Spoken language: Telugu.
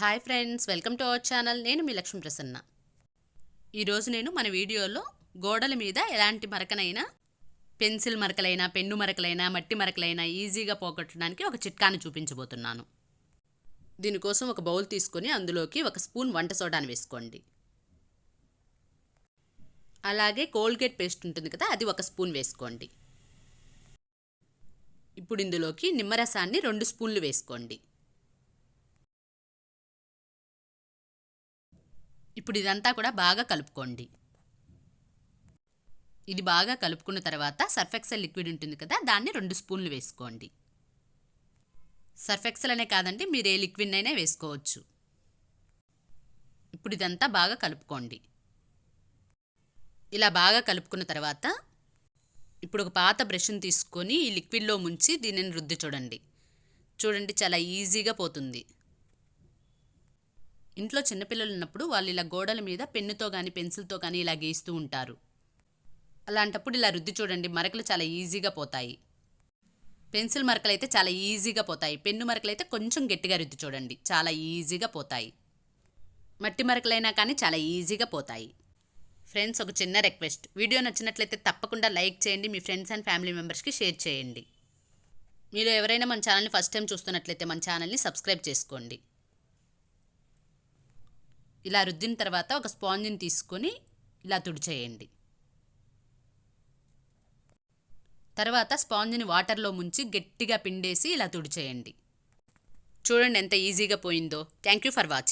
Hi friends welcome to our channel. నేను మీ లక్ష్మీ ప్రసన్న. ఈరోజు నేను మన వీడియోలో గోడల మీద ఎలాంటి మరకనైనా పెన్సిల్ మరకలైనా పెన్ను మరకలైనా మట్టి మరకలైనా ఈజీగా పోగొట్టడానికి ఒక చిట్కాని చూపించబోతున్నాను. దీనికోసం ఒక బౌల్ తీసుకొని అందులోకి ఒక స్పూన్ వంట సోడాని వేసుకోండి. అలాగే కోల్గేట్ పేస్ట్ ఉంటుంది కదా అది ఒక స్పూన్ వేసుకోండి. ఇప్పుడు ఇందులోకి నిమ్మరసాన్ని రెండు స్పూన్లు వేసుకోండి. ఇప్పుడు ఇదంతా కూడా బాగా కలుపుకోండి. ఇది బాగా కలుపుకున్న తర్వాత సర్ఫెక్సల్ లిక్విడ్ ఉంటుంది కదా దాన్ని రెండు స్పూన్లు వేసుకోండి. సర్ఫెక్సల్ అనే కాదండి మీరు ఏ లిక్విడ్ అయినా వేసుకోవచ్చు. ఇప్పుడు ఇదంతా బాగా కలుపుకోండి. ఇలా బాగా కలుపుకున్న తర్వాత ఇప్పుడు ఒక పాత బ్రష్ని తీసుకొని ఈ లిక్విడ్లో ముంచి దీనిని రుద్ది చూడండి. చూడండి చాలా ఈజీగా పోతుంది. ఇంట్లో చిన్నపిల్లలు ఉన్నప్పుడు వాళ్ళు ఇలా గోడల మీద పెన్నుతో కానీ పెన్సిల్తో కానీ ఇలా గీస్తూ ఉంటారు. అలాంటప్పుడు ఇలా రుద్ది చూడండి మరకలు చాలా ఈజీగా పోతాయి. పెన్సిల్ మరకలు అయితే చాలా ఈజీగా పోతాయి. పెన్ను మరకలు అయితే కొంచెం గట్టిగా రుద్ది చూడండి చాలా ఈజీగా పోతాయి. మట్టి మరకలైనా కానీ చాలా ఈజీగా పోతాయి. ఫ్రెండ్స్ ఒక చిన్న రిక్వెస్ట్. వీడియో నచ్చినట్లయితే తప్పకుండా లైక్ చేయండి మీ ఫ్రెండ్స్ అండ్ ఫ్యామిలీ మెంబర్స్కి షేర్ చేయండి. మీరు ఎవరైనా మన ఛానల్ని ఫస్ట్ టైం చూస్తున్నట్లయితే మన ఛానల్ని సబ్స్క్రైబ్ చేసుకోండి. ఇలా రుద్దిన తర్వాత ఒక స్పాంజిని తీసుకొని ఇలా తుడిచేయండి. తర్వాత స్పాంజిని వాటర్లో ముంచి గట్టిగా పిండేసి ఇలా తుడిచేయండి. చూడండి ఎంత ఈజీగా పోయిందో. Thank you for watching